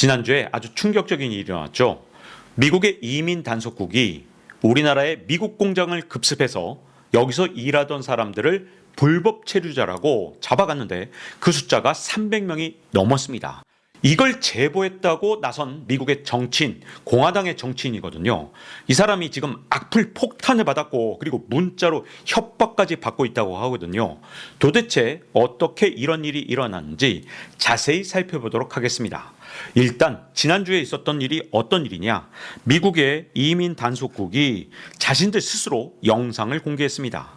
지난주에 아주 충격적인 일이 일어났죠. 미국의 이민 단속국이 우리나라의 미국 공장을 급습해서 여기서 일하던 사람들을 불법 체류자라고 잡아갔는데 그 숫자가 300명이 넘었습니다. 이걸 제보했다고 나선 미국의 정치인, 공화당의 정치인이거든요. 이 사람이 지금 악플 폭탄을 받았고 그리고 문자로 협박까지 받고 있다고 하거든요. 도대체 어떻게 이런 일이 일어났는지 자세히 살펴보도록 하겠습니다. 일단 지난주에 있었던 일이 어떤 일이냐? 미국의 이민 단속국이 자신들 스스로 영상을 공개했습니다.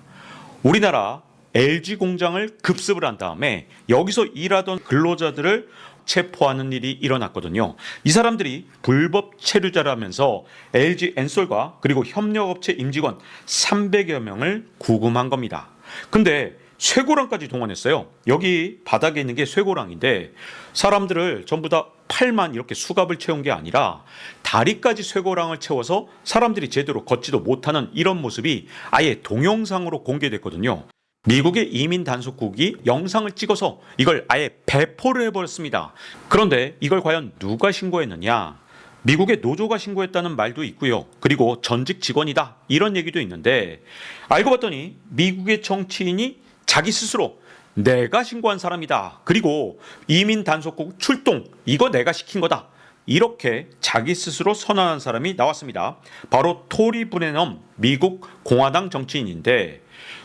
우리나라 LG 공장을 급습을 한 다음에 여기서 일하던 근로자들을 체포하는 일이 일어났거든요. 이 사람들이 불법 체류자라면서 LG 엔솔과 그리고 협력업체 임직원 300여 명을 구금한 겁니다. 근데 쇠고랑까지 동원했어요. 여기 바닥에 있는 게 쇠고랑인데 사람들을 전부 다 팔만 이렇게 수갑을 채운 게 아니라 다리까지 쇠고랑을 채워서 사람들이 제대로 걷지도 못하는 이런 모습이 아예 동영상으로 공개됐거든요. 미국의 이민 단속국이 영상을 찍어서 이걸 아예 배포를 해버렸습니다. 그런데 이걸 과연 누가 신고했느냐? 미국의 노조가 신고했다는 말도 있고요. 그리고 전직 직원이다. 이런 얘기도 있는데 알고 봤더니 미국의 정치인이 자기 스스로 내가 신고한 사람이다. 그리고 이민 단속국 출동 이거 내가 시킨 거다. 이렇게 자기 스스로 선언한 사람이 나왔습니다. 바로 토리 브레넘 미국 공화당 정치인인데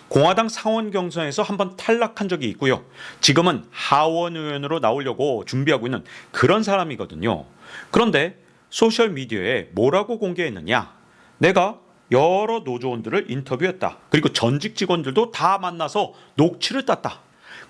공화당 상원 경선에서 한번 탈락한 적이 있고요. 지금은 하원 의원으로 나오려고 준비하고 있는 그런 사람이거든요. 그런데 소셜 미디어에 뭐라고 공개했느냐? 내가 여러 노조원들을 인터뷰했다. 그리고 전직 직원들도 다 만나서 녹취를 땄다.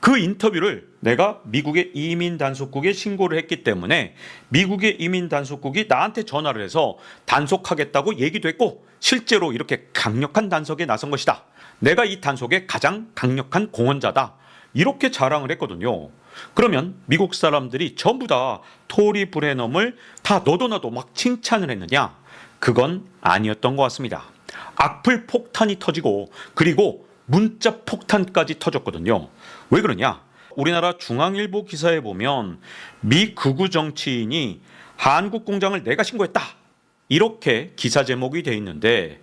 그 인터뷰를 내가 미국의 이민 단속국에 신고를 했기 때문에 미국의 이민 단속국이 나한테 전화를 해서 단속하겠다고 얘기도 했고 실제로 이렇게 강력한 단속에 나선 것이다. 내가 이 단속의 가장 강력한 공헌자다. 이렇게 자랑을 했거든요. 그러면 미국 사람들이 전부 다 토리 브레넘을 다 너도 나도 막 칭찬을 했느냐? 그건 아니었던 것 같습니다. 악플 폭탄이 터지고 그리고 문자 폭탄까지 터졌거든요. 왜 그러냐? 우리나라 중앙일보 기사에 보면 미 극우 정치인이 한국 공장을 내가 신고했다. 이렇게 기사 제목이 돼 있는데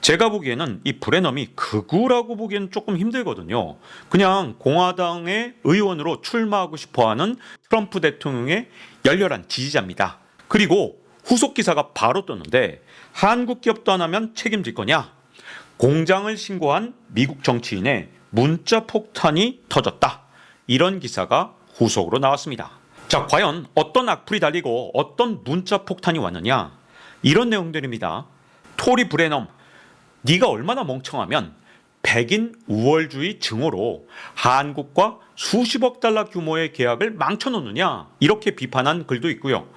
제가 보기에는 이 브레넘이 극우라고 보기에는 조금 힘들거든요. 그냥 공화당의 의원으로 출마하고 싶어 하는 트럼프 대통령의 열렬한 지지자입니다. 그리고 후속 기사가 바로 떴는데 한국 기업도 안 하면 책임질 거냐? 공장을 신고한 미국 정치인의 문자 폭탄이 터졌다. 이런 기사가 후속으로 나왔습니다. 자, 과연 어떤 악플이 달리고 어떤 문자 폭탄이 왔느냐? 이런 내용들입니다. 토리 브레넘, 네가 얼마나 멍청하면 백인 우월주의 증오로 한국과 수십억 달러 규모의 계약을 망쳐놓느냐 이렇게 비판한 글도 있고요.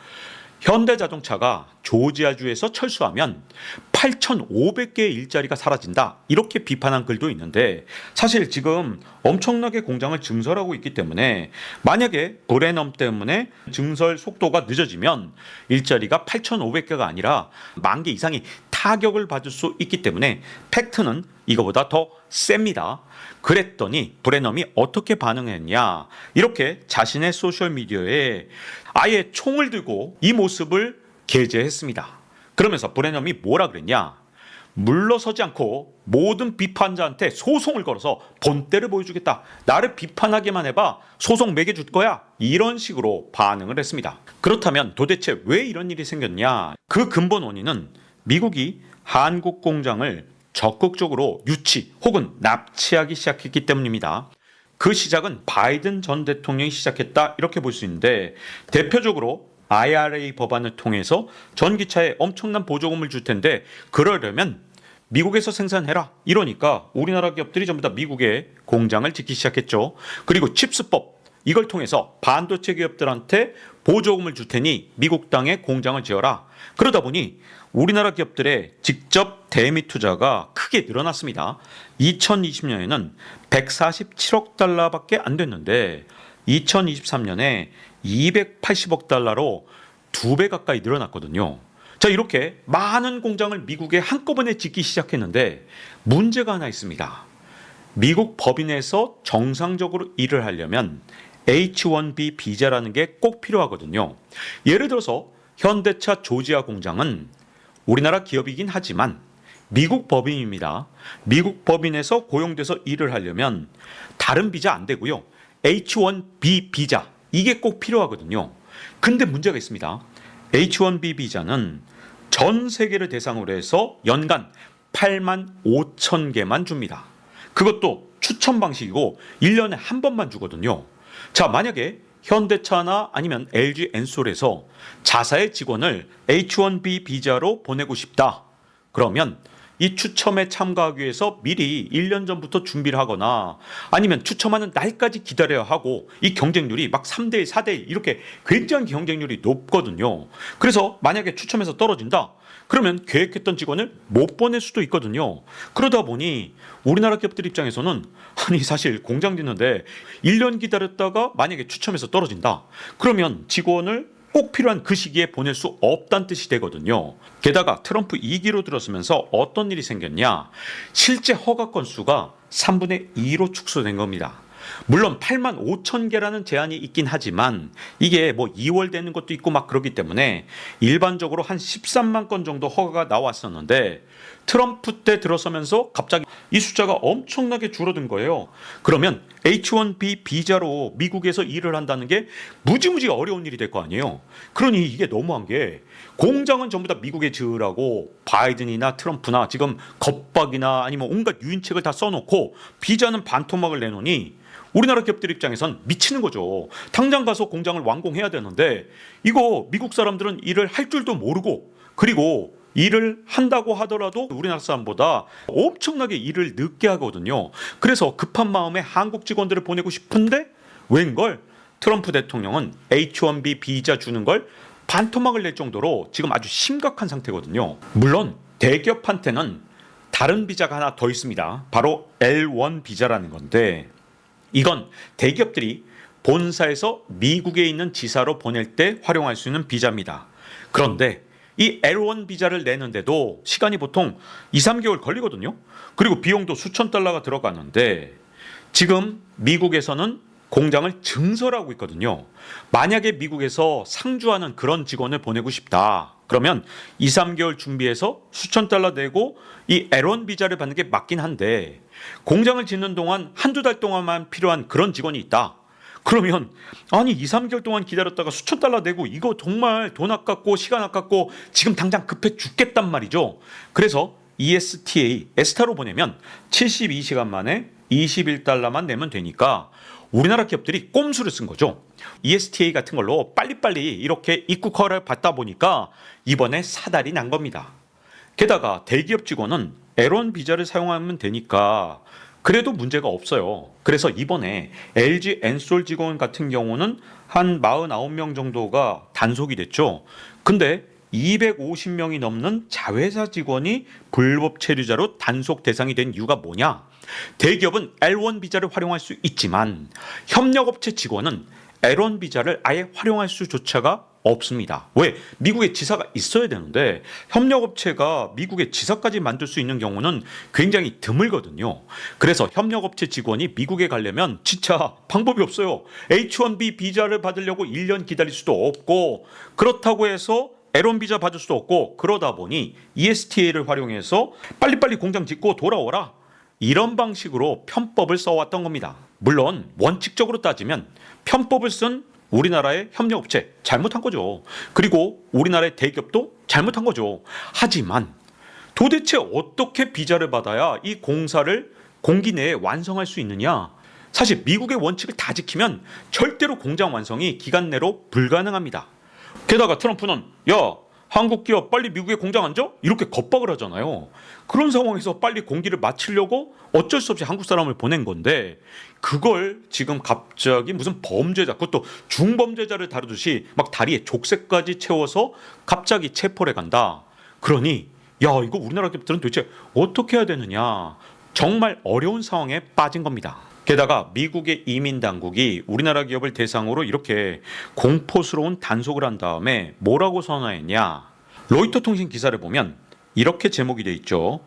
현대자동차가 조지아주에서 철수하면 8,500개의 일자리가 사라진다. 이렇게 비판한 글도 있는데 사실 지금 엄청나게 공장을 증설하고 있기 때문에 만약에 브레넘 때문에 증설 속도가 늦어지면 일자리가 8,500개가 아니라 만 개 이상이 타격을 받을 수 있기 때문에 팩트는 이거보다 더 셉니다. 그랬더니 브레넘이 어떻게 반응했냐? 이렇게 자신의 소셜 미디어에 아예 총을 들고 이 모습을 게재했습니다. 그러면서 브레넘이 뭐라 그랬냐? 물러서지 않고 모든 비판자한테 소송을 걸어서 본때를 보여주겠다. 나를 비판하기만 해봐. 소송 매겨줄 거야. 이런 식으로 반응을 했습니다. 그렇다면 도대체 왜 이런 일이 생겼냐? 그 근본 원인은 미국이 한국 공장을 적극적으로 유치 혹은 납치하기 시작했기 때문입니다. 그 시작은 바이든 전 대통령이 시작했다 이렇게 볼 수 있는데 대표적으로 IRA 법안을 통해서 전기차에 엄청난 보조금을 줄 텐데 그러려면 미국에서 생산해라 이러니까 우리나라 기업들이 전부 다 미국의 공장을 짓기 시작했죠. 그리고 칩스법 이걸 통해서 반도체 기업들한테 보조금을 줄 테니 미국 땅에 공장을 지어라. 그러다 보니 우리나라 기업들의 직접 대미 투자가 크게 늘어났습니다. 2020년에는 147억 달러밖에 안 됐는데 2023년에 280억 달러로 두 배 가까이 늘어났거든요. 자, 이렇게 많은 공장을 미국에 한꺼번에 짓기 시작했는데 문제가 하나 있습니다. 미국 법인에서 정상적으로 일을 하려면 H1B 비자라는 게 꼭 필요하거든요. 예를 들어서 현대차 조지아 공장은 우리나라 기업이긴 하지만 미국 법인입니다. 미국 법인에서 고용돼서 일을 하려면 다른 비자 안 되고요. H1B 비자 이게 꼭 필요하거든요. 근데 문제가 있습니다. H1B 비자는 전 세계를 대상으로 해서 연간 8만 5천 개만 줍니다. 그것도 추천 방식이고 1년에 한 번만 주거든요. 자, 만약에 현대차나 아니면 LG 엔솔에서 자사의 직원을 H1B 비자로 보내고 싶다. 그러면 이 추첨에 참가하기 위해서 미리 1년 전부터 준비를 하거나 아니면 추첨하는 날까지 기다려야 하고 이 경쟁률이 막 3대1, 4대1 이렇게 굉장히 경쟁률이 높거든요. 그래서 만약에 추첨해서 떨어진다. 그러면 계획했던 직원을 못 보낼 수도 있거든요. 그러다 보니 우리나라 기업들 입장에서는 아니 사실 공장 짓는데 1년 기다렸다가 만약에 추첨해서 떨어진다. 그러면 직원을 꼭 필요한 그 시기에 보낼 수 없다는 뜻이 되거든요. 게다가 트럼프 2기로 들었으면서 어떤 일이 생겼냐? 실제 허가 건수가 3분의 2로 축소된 겁니다. 물론 8만 5천 개라는 제한이 있긴 하지만 이게 뭐 2월 되는 것도 있고 막 그러기 때문에 일반적으로 한 13만 건 정도 허가가 나왔었는데 트럼프 때 들어서면서 갑자기 이 숫자가 엄청나게 줄어든 거예요. 그러면 H1B 비자로 미국에서 일을 한다는 게 무지무지 어려운 일이 될 거 아니에요. 그러니 이게 너무한 게 공장은 전부 다 미국에 지으라고 바이든이나 트럼프나 지금 겁박이나 아니면 온갖 유인책을 다 써놓고 비자는 반토막을 내놓으니 우리나라 기업들 입장에선 미치는 거죠. 당장 가서 공장을 완공해야 되는데 이거 미국 사람들은 일을 할 줄도 모르고 그리고 일을 한다고 하더라도 우리나라 사람보다 엄청나게 일을 늦게 하거든요. 그래서 급한 마음에 한국 직원들을 보내고 싶은데 웬걸 트럼프 대통령은 H1B 비자 주는 걸 반토막을 낼 정도로 지금 아주 심각한 상태거든요. 물론 대기업한테는 다른 비자가 하나 더 있습니다. 바로 L1 비자라는 건데 이건 대기업들이 본사에서 미국에 있는 지사로 보낼 때 활용할 수 있는 비자입니다. 그런데 이 L1 비자를 내는데도 시간이 보통 2, 3개월 걸리거든요. 그리고 비용도 수천 달러가 들어가는데 지금 미국에서는 공장을 증설하고 있거든요. 만약에 미국에서 상주하는 그런 직원을 보내고 싶다. 그러면 2, 3개월 준비해서 수천 달러 내고 이 L1 비자를 받는 게 맞긴 한데 공장을 짓는 동안 한두 달 동안만 필요한 그런 직원이 있다. 그러면 아니 2, 3개월 동안 기다렸다가 수천 달러 내고 이거 정말 돈 아깝고 시간 아깝고 지금 당장 급해 죽겠단 말이죠. 그래서 ESTA 에스타로 보내면 72시간 만에 21달러만 내면 되니까 우리나라 기업들이 꼼수를 쓴 거죠. ESTA 같은 걸로 빨리빨리 이렇게 입국 허를 받다 보니까 이번에 사달이 난 겁니다. 게다가 대기업 직원은 L1 비자를 사용하면 되니까 그래도 문제가 없어요. 그래서 이번에 LG 엔솔 직원 같은 경우는 한 49명 정도가 단속이 됐죠. 근데 250명이 넘는 자회사 직원이 불법 체류자로 단속 대상이 된 이유가 뭐냐? 대기업은 L1 비자를 활용할 수 있지만 협력업체 직원은 L1 비자를 아예 활용할 수조차가 없습니다. 왜? 미국에 지사가 있어야 되는데 협력업체가 미국에 지사까지 만들 수 있는 경우는 굉장히 드물거든요. 그래서 협력업체 직원이 미국에 가려면 진짜 방법이 없어요. H1B 비자를 받으려고 1년 기다릴 수도 없고 그렇다고 해서 L1 비자 받을 수도 없고 그러다 보니 ESTA를 활용해서 빨리빨리 공장 짓고 돌아오라. 이런 방식으로 편법을 써왔던 겁니다. 물론 원칙적으로 따지면 편법을 쓴 우리나라의 협력업체 잘못한 거죠. 그리고 우리나라의 대기업도 잘못한 거죠. 하지만 도대체 어떻게 비자를 받아야 이 공사를 공기 내에 완성할 수 있느냐? 사실 미국의 원칙을 다 지키면 절대로 공장 완성이 기간 내로 불가능합니다. 게다가 트럼프는 야 한국 기업 빨리 미국에 공장 앉아? 이렇게 겁박을 하잖아요. 그런 상황에서 빨리 공기를 마치려고 어쩔 수 없이 한국 사람을 보낸 건데 그걸 지금 갑자기 무슨 범죄자 그것도 중범죄자를 다루듯이 막 다리에 족쇄까지 채워서 갑자기 체포를 간다. 그러니 야 이거 우리나라 기업들은 도대체 어떻게 해야 되느냐 정말 어려운 상황에 빠진 겁니다. 게다가 미국의 이민 당국이 우리나라 기업을 대상으로 이렇게 공포스러운 단속을 한 다음에 뭐라고 선언했냐? 로이터 통신 기사를 보면 이렇게 제목이 돼 있죠.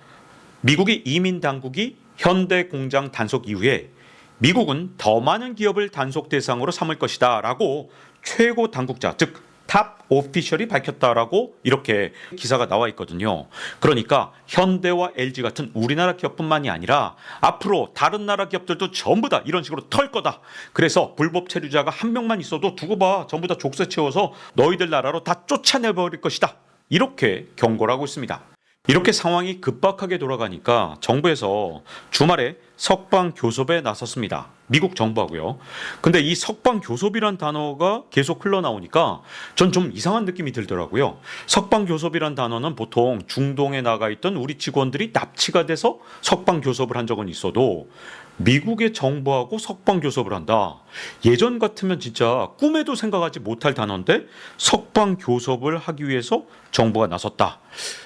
미국의 이민 당국이 현대 공장 단속 이후에 미국은 더 많은 기업을 단속 대상으로 삼을 것이다라고 최고 당국자 즉 탑 오피셜이 밝혔다라고 이렇게 기사가 나와 있거든요. 그러니까 현대와 LG 같은 우리나라 기업뿐만이 아니라 앞으로 다른 나라 기업들도 전부 다 이런 식으로 털 거다. 그래서 불법 체류자가 한 명만 있어도 두고 봐. 전부 다 족쇄 채워서 너희들 나라로 다 쫓아내 버릴 것이다. 이렇게 경고를 하고 있습니다. 이렇게 상황이 급박하게 돌아가니까 정부에서 주말에 석방 교섭에 나섰습니다. 미국 정부하고요. 근데 이 석방 교섭이란 단어가 계속 흘러나오니까 전 좀 이상한 느낌이 들더라고요. 석방 교섭이란 단어는 보통 중동에 나가 있던 우리 직원들이 납치가 돼서 석방 교섭을 한 적은 있어도 미국의 정부하고 석방 교섭을 한다. 예전 같으면 진짜 꿈에도 생각하지 못할 단어인데 석방 교섭을 하기 위해서 정부가 나섰다.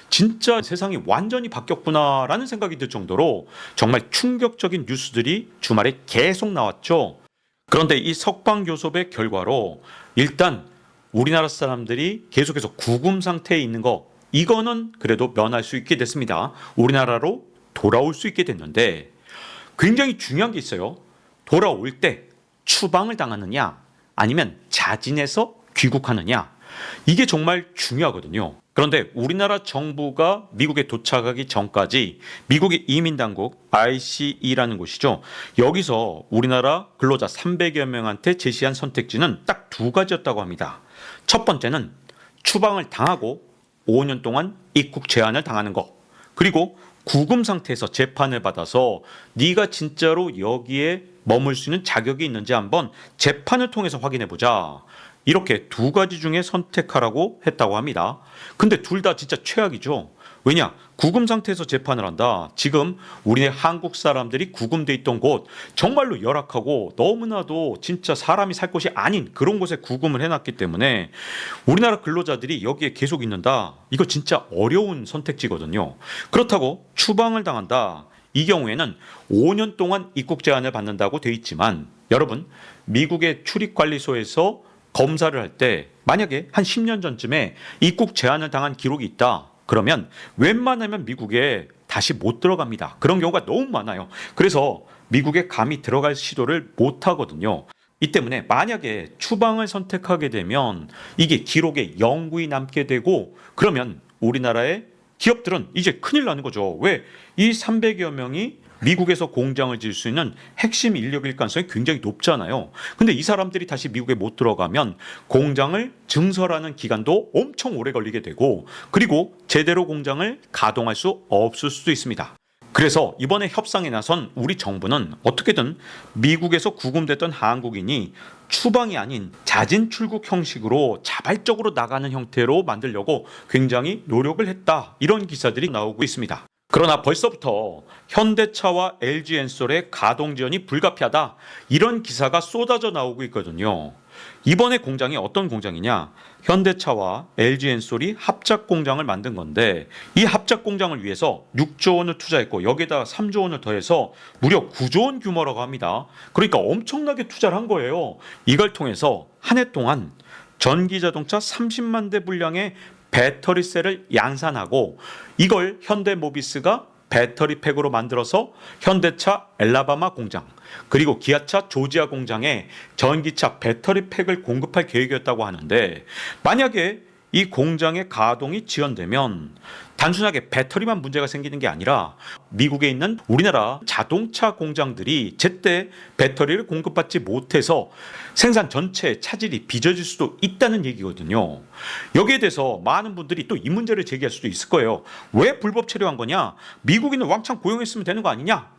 진짜 세상이 완전히 바뀌었구나라는 생각이 들 정도로 정말 충격적인 뉴스들이 주말에 계속 나왔죠. 그런데 이 석방 교섭의 결과로 일단 우리나라 사람들이 계속해서 구금 상태에 있는 거 이거는 그래도 면할 수 있게 됐습니다. 우리나라로 돌아올 수 있게 됐는데 굉장히 중요한 게 있어요. 돌아올 때 추방을 당하느냐 아니면 자진해서 귀국하느냐 이게 정말 중요하거든요. 그런데 우리나라 정부가 미국에 도착하기 전까지 미국의 이민당국 ICE라는 곳이죠. 여기서 우리나라 근로자 300여 명한테 제시한 선택지는 딱 두 가지였다고 합니다. 첫 번째는 추방을 당하고 5년 동안 입국 제한을 당하는 거. 그리고 구금 상태에서 재판을 받아서 네가 진짜로 여기에 머물 수 있는 자격이 있는지 한번 재판을 통해서 확인해 보자. 이렇게 두 가지 중에 선택하라고 했다고 합니다. 근데 둘 다 진짜 최악이죠. 왜냐? 구금 상태에서 재판을 한다. 지금 우리네 한국 사람들이 구금돼 있던 곳 정말로 열악하고 너무나도 진짜 사람이 살 곳이 아닌 그런 곳에 구금을 해놨기 때문에 우리나라 근로자들이 여기에 계속 있는다. 이거 진짜 어려운 선택지거든요. 그렇다고 추방을 당한다. 이 경우에는 5년 동안 입국 제한을 받는다고 돼 있지만 여러분 미국의 출입관리소에서 검사를 할 때 만약에 한 10년 전쯤에 입국 제한을 당한 기록이 있다. 그러면 웬만하면 미국에 다시 못 들어갑니다. 그런 경우가 너무 많아요. 그래서 미국에 감히 들어갈 시도를 못 하거든요. 이 때문에 만약에 추방을 선택하게 되면 이게 기록에 영구히 남게 되고 그러면 우리나라의 기업들은 이제 큰일 나는 거죠. 왜? 이 300여 명이 미국에서 공장을 지을 수 있는 핵심 인력일 가능성이 굉장히 높잖아요. 근데 이 사람들이 다시 미국에 못 들어가면 공장을 증설하는 기간도 엄청 오래 걸리게 되고 그리고 제대로 공장을 가동할 수 없을 수도 있습니다. 그래서 이번에 협상에 나선 우리 정부는 어떻게든 미국에서 구금됐던 한국인이 추방이 아닌 자진 출국 형식으로 자발적으로 나가는 형태로 만들려고 굉장히 노력을 했다. 이런 기사들이 나오고 있습니다. 그러나 벌써부터 현대차와 LG엔솔의 가동 지원이 불가피하다. 이런 기사가 쏟아져 나오고 있거든요. 이번에 공장이 어떤 공장이냐? 현대차와 LG엔솔이 합작 공장을 만든 건데 이 합작 공장을 위해서 6조 원을 투자했고 여기에다 3조 원을 더해서 무려 9조 원 규모라고 합니다. 그러니까 엄청나게 투자를 한 거예요. 이걸 통해서 한 해 동안 전기 자동차 30만 대 분량의 배터리셀을 양산하고 이걸 현대모비스가 배터리 팩으로 만들어서 현대차 엘라바마 공장 그리고 기아차 조지아 공장에 전기차 배터리 팩을 공급할 계획이었다고 하는데 만약에 이 공장의 가동이 지연되면 단순하게 배터리만 문제가 생기는 게 아니라 미국에 있는 우리나라 자동차 공장들이 제때 배터리를 공급받지 못해서 생산 전체의 차질이 빚어질 수도 있다는 얘기거든요. 여기에 대해서 많은 분들이 또 이 문제를 제기할 수도 있을 거예요. 왜 불법 체류한 거냐? 미국인을 왕창 고용했으면 되는 거 아니냐?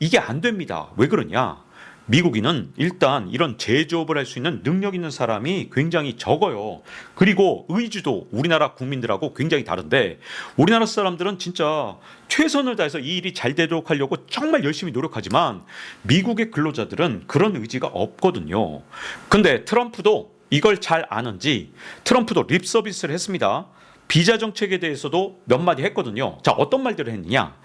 이게 안 됩니다. 왜 그러냐? 미국인은 일단 이런 제조업을 할 수 있는 능력 있는 사람이 굉장히 적어요. 그리고 의지도 우리나라 국민들하고 굉장히 다른데 우리나라 사람들은 진짜 최선을 다해서 이 일이 잘 되도록 하려고 정말 열심히 노력하지만 미국의 근로자들은 그런 의지가 없거든요. 근데 트럼프도 이걸 잘 아는지 트럼프도 립 서비스를 했습니다. 비자 정책에 대해서도 몇 마디 했거든요. 자, 어떤 말들을 했느냐?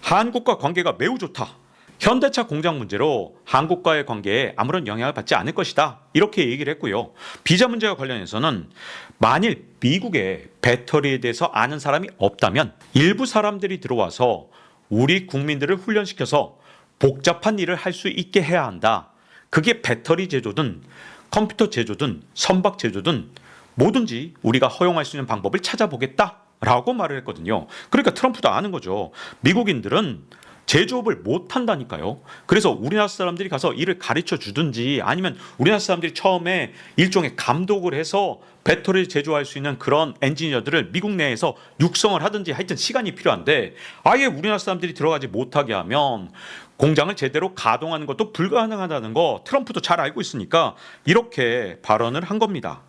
한국과 관계가 매우 좋다. 현대차 공장 문제로 한국과의 관계에 아무런 영향을 받지 않을 것이다. 이렇게 얘기를 했고요. 비자 문제와 관련해서는 만일 미국에 배터리에 대해서 아는 사람이 없다면 일부 사람들이 들어와서 우리 국민들을 훈련시켜서 복잡한 일을 할 수 있게 해야 한다. 그게 배터리 제조든 컴퓨터 제조든 선박 제조든 뭐든지 우리가 허용할 수 있는 방법을 찾아보겠다 라고 말을 했거든요. 그러니까 트럼프도 아는 거죠. 미국인들은 제조업을 못 한다니까요. 그래서 우리나라 사람들이 가서 일을 가르쳐 주든지 아니면 우리나라 사람들이 처음에 일종의 감독을 해서 배터리를 제조할 수 있는 그런 엔지니어들을 미국 내에서 육성을 하든지 하여튼 시간이 필요한데 아예 우리나라 사람들이 들어가지 못하게 하면 공장을 제대로 가동하는 것도 불가능하다는 거 트럼프도 잘 알고 있으니까 이렇게 발언을 한 겁니다.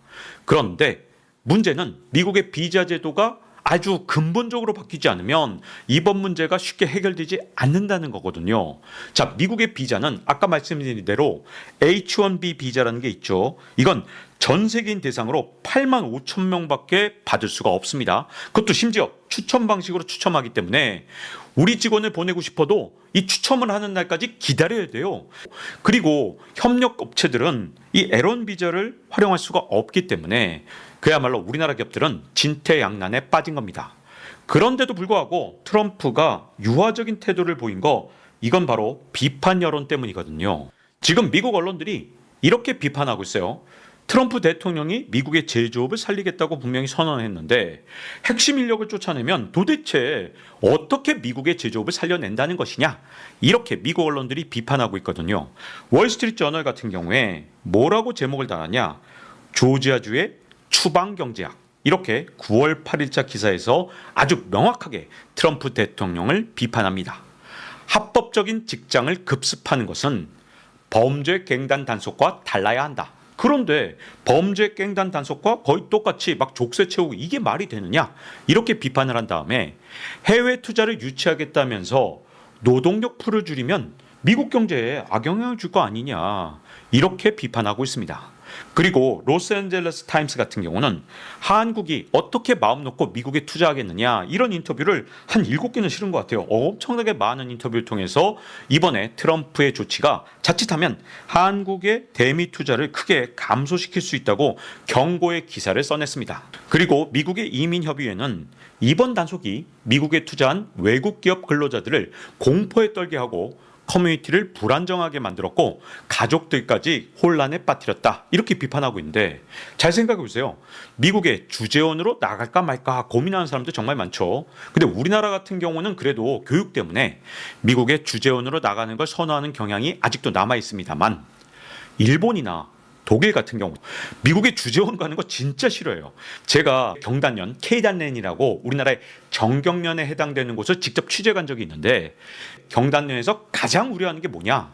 그런데 문제는 미국의 비자 제도가 아주 근본적으로 바뀌지 않으면 이번 문제가 쉽게 해결되지 않는다는 거거든요. 자, 미국의 비자는 아까 말씀드린 대로 H1B 비자라는 게 있죠. 이건 전 세계인 대상으로 8만 5천 명밖에 받을 수가 없습니다. 그것도 심지어 추첨 방식으로 추첨하기 때문에 우리 직원을 보내고 싶어도 이 추첨을 하는 날까지 기다려야 돼요. 그리고 협력 업체들은 이 에런 비자를 활용할 수가 없기 때문에 그야말로 우리나라 기업들은 진퇴양난에 빠진 겁니다. 그런데도 불구하고 트럼프가 유화적인 태도를 보인 거 이건 바로 비판 여론 때문이거든요. 지금 미국 언론들이 이렇게 비판하고 있어요. 트럼프 대통령이 미국의 제조업을 살리겠다고 분명히 선언했는데 핵심 인력을 쫓아내면 도대체 어떻게 미국의 제조업을 살려낸다는 것이냐 이렇게 미국 언론들이 비판하고 있거든요. 월스트리트 저널 같은 경우에 뭐라고 제목을 달았냐 조지아주의 추방 경제학 이렇게 9월 8일자 기사에서 아주 명확하게 트럼프 대통령을 비판합니다. 합법적인 직장을 급습하는 것은 범죄 갱단 단속과 달라야 한다. 그런데 범죄 갱단 단속과 거의 똑같이 막 족쇄 채우고 이게 말이 되느냐? 이렇게 비판을 한 다음에 해외 투자를 유치하겠다면서 노동력 풀을 줄이면 미국 경제에 악영향을 줄 거 아니냐? 이렇게 비판하고 있습니다. 그리고 로스앤젤레스 타임스 같은 경우는 한국이 어떻게 마음 놓고 미국에 투자하겠느냐 이런 인터뷰를 한 일곱 개는 실은 것 같아요. 엄청나게 많은 인터뷰를 통해서 이번에 트럼프의 조치가 자칫하면 한국의 대미 투자를 크게 감소시킬 수 있다고 경고의 기사를 써냈습니다. 그리고 미국의 이민협의회는 이번 단속이 미국에 투자한 외국 기업 근로자들을 공포에 떨게 하고 커뮤니티를 불안정하게 만들었고 가족들까지 혼란에 빠뜨렸다. 이렇게 비판하고 있는데 잘 생각해 보세요. 미국의 주재원으로 나갈까 말까 고민하는 사람들 정말 많죠. 근데 우리나라 같은 경우는 그래도 교육 때문에 미국의 주재원으로 나가는 걸 선호하는 경향이 아직도 남아 있습니다만 일본이나 독일 같은 경우 미국의 주재원 가는 거 진짜 싫어요. 제가 경단년 K단년이라고 우리나라의 정경련에 해당되는 곳을 직접 취재 간 적이 있는데 경단년에서 가장 우려하는 게 뭐냐?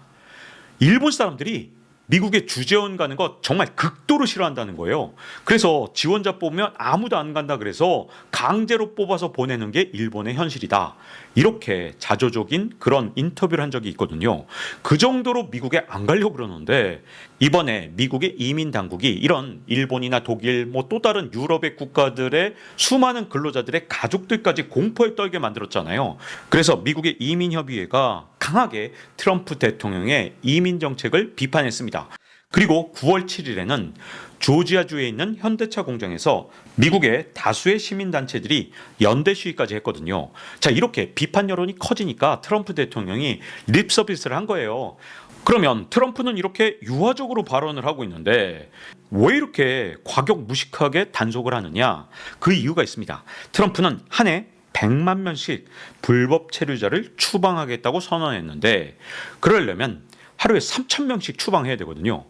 일본 사람들이 미국의 주재원 가는 거 정말 극도로 싫어한다는 거예요. 그래서 지원자 뽑으면 아무도 안 간다 그래서 강제로 뽑아서 보내는 게 일본의 현실이다. 이렇게 자조적인 그런 인터뷰를 한 적이 있거든요. 그 정도로 미국에 안 가려고 그러는데 이번에 미국의 이민 당국이 이런 일본이나 독일 뭐 또 다른 유럽의 국가들의 수많은 근로자들의 가족들까지 공포에 떨게 만들었잖아요. 그래서 미국의 이민 협의회가 강하게 트럼프 대통령의 이민 정책을 비판했습니다. 그리고 9월 7일에는 조지아주에 있는 현대차 공장에서 미국의 다수의 시민단체들이 연대 시위까지 했거든요. 자, 이렇게 비판 여론이 커지니까 트럼프 대통령이 립 서비스를 한 거예요. 그러면 트럼프는 이렇게 유화적으로 발언을 하고 있는데 왜 이렇게 과격 무식하게 단속을 하느냐? 그 이유가 있습니다. 트럼프는 한 해 100만 명씩 불법 체류자를 추방하겠다고 선언했는데 그러려면 하루에 3천 명씩 추방해야 되거든요.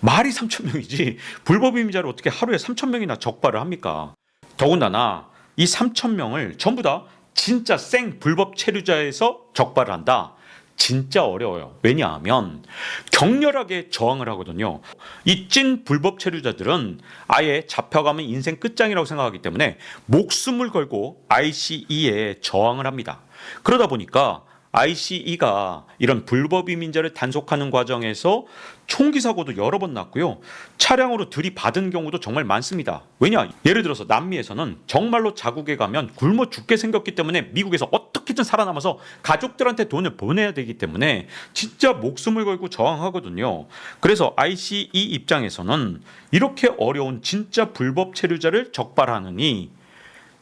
말이 3천 명이지 불법 이민자를 어떻게 하루에 3천 명이나 적발을 합니까? 더군다나 이 3천 명을 전부 다 진짜 생 불법 체류자에서 적발을 한다. 진짜 어려워요. 왜냐하면 격렬하게 저항을 하거든요. 이 찐 불법 체류자들은 아예 잡혀가면 인생 끝장이라고 생각하기 때문에 목숨을 걸고 ICE에 저항을 합니다. 그러다 보니까 ICE가 이런 불법 이민자를 단속하는 과정에서 총기 사고도 여러 번 났고요. 차량으로 들이받은 경우도 정말 많습니다. 왜냐? 예를 들어서 남미에서는 정말로 자국에 가면 굶어 죽게 생겼기 때문에 미국에서 어떻게든 살아남아서 가족들한테 돈을 보내야 되기 때문에 진짜 목숨을 걸고 저항하거든요. 그래서 ICE 입장에서는 이렇게 어려운 진짜 불법 체류자를 적발하느니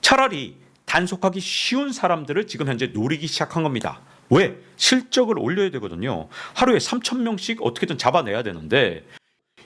차라리 단속하기 쉬운 사람들을 지금 현재 노리기 시작한 겁니다. 왜? 실적을 올려야 되거든요. 하루에 3천 명씩 어떻게든 잡아내야 되는데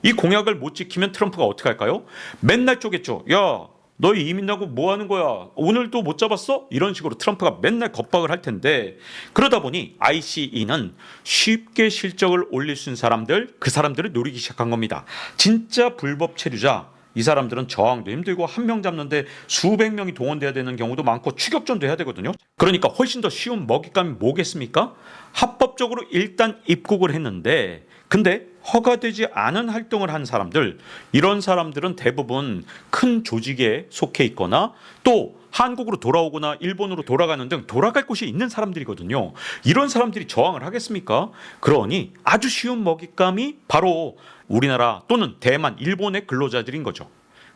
이 공약을 못 지키면 트럼프가 어떻게 할까요? 맨날 쪼겠죠. 야, 너희 이민 나고 뭐 하는 거야? 오늘도 못 잡았어? 이런 식으로 트럼프가 맨날 겁박을 할 텐데 그러다 보니 ICE는 쉽게 실적을 올릴 수 있는 사람들, 그 사람들을 노리기 시작한 겁니다. 진짜 불법 체류자 이 사람들은 저항도 힘들고 한 명 잡는데 수백 명이 동원돼야 되는 경우도 많고 추격전도 해야 되거든요. 그러니까 훨씬 더 쉬운 먹잇감이 뭐겠습니까? 합법적으로 일단 입국을 했는데 근데 허가되지 않은 활동을 한 사람들 이런 사람들은 대부분 큰 조직에 속해 있거나 또 한국으로 돌아오거나 일본으로 돌아가는 등 돌아갈 곳이 있는 사람들이거든요. 이런 사람들이 저항을 하겠습니까? 그러니 아주 쉬운 먹잇감이 바로 우리나라 또는 대만, 일본의 근로자들인 거죠.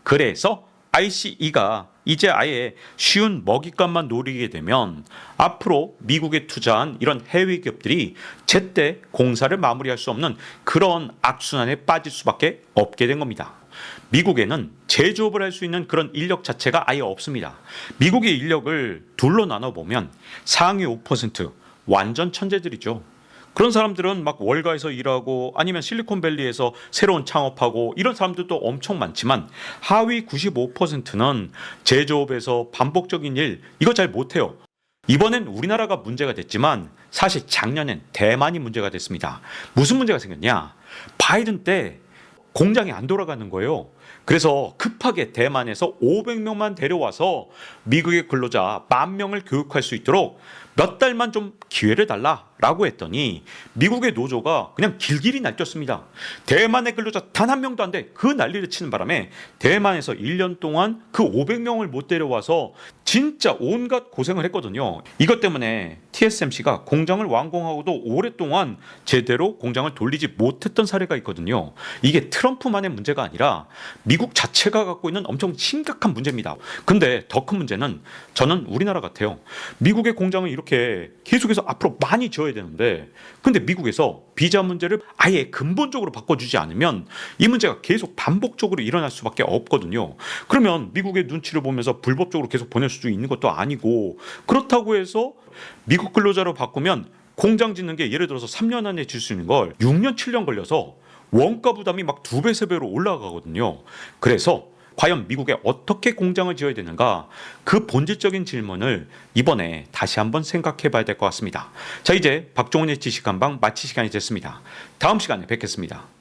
그래서 ICE가 이제 아예 쉬운 먹잇감만 노리게 되면 앞으로 미국에 투자한 이런 해외 기업들이 제때 공사를 마무리할 수 없는 그런 악순환에 빠질 수밖에 없게 된 겁니다. 미국에는 제조업을 할 수 있는 그런 인력 자체가 아예 없습니다. 미국의 인력을 둘로 나눠 보면 상위 5% 완전 천재들이죠. 그런 사람들은 막 월가에서 일하고 아니면 실리콘밸리에서 새로운 창업하고 이런 사람들도 엄청 많지만 하위 95%는 제조업에서 반복적인 일 이거 잘 못해요. 이번엔 우리나라가 문제가 됐지만 사실 작년엔 대만이 문제가 됐습니다. 무슨 문제가 생겼냐? 바이든 때 공장이 안 돌아가는 거예요. 그래서 급하게 대만에서 500명만 데려와서 미국의 근로자 만 명을 교육할 수 있도록 몇 달만 좀 기회를 달라 라고 했더니 미국의 노조가 그냥 길길이 날뛰었습니다. 대만의 근로자 단 한 명도 안 돼. 그 난리를 치는 바람에 대만에서 1년 동안 그 500명을 못 데려와서 진짜 온갖 고생을 했거든요. 이것 때문에 TSMC가 공장을 완공하고도 오랫동안 제대로 공장을 돌리지 못했던 사례가 있거든요. 이게 트럼프만의 문제가 아니라 미국 자체가 갖고 있는 엄청 심각한 문제입니다. 근데 더 큰 문제는 저는 우리나라 같아요. 미국의 공장을 이렇게 계속해서 앞으로 많이 지어야 되는데 근데 미국에서 비자 문제를 아예 근본적으로 바꿔주지 않으면 이 문제가 계속 반복적으로 일어날 수밖에 없거든요. 그러면 미국의 눈치를 보면서 불법적으로 계속 보낼 수 있는 것도 아니고 그렇다고 해서 미국 근로자로 바꾸면 공장 짓는 게 예를 들어서 3년 안에 질 수 있는 걸 6년 7년 걸려서 원가 부담이 막 두 배 세 배로 올라가거든요. 그래서 과연 미국에 어떻게 공장을 지어야 되는가 그 본질적인 질문을 이번에 다시 한번 생각해 봐야 될 것 같습니다. 자 이제 박종훈의 지식한방 마치 시간이 됐습니다. 다음 시간에 뵙겠습니다.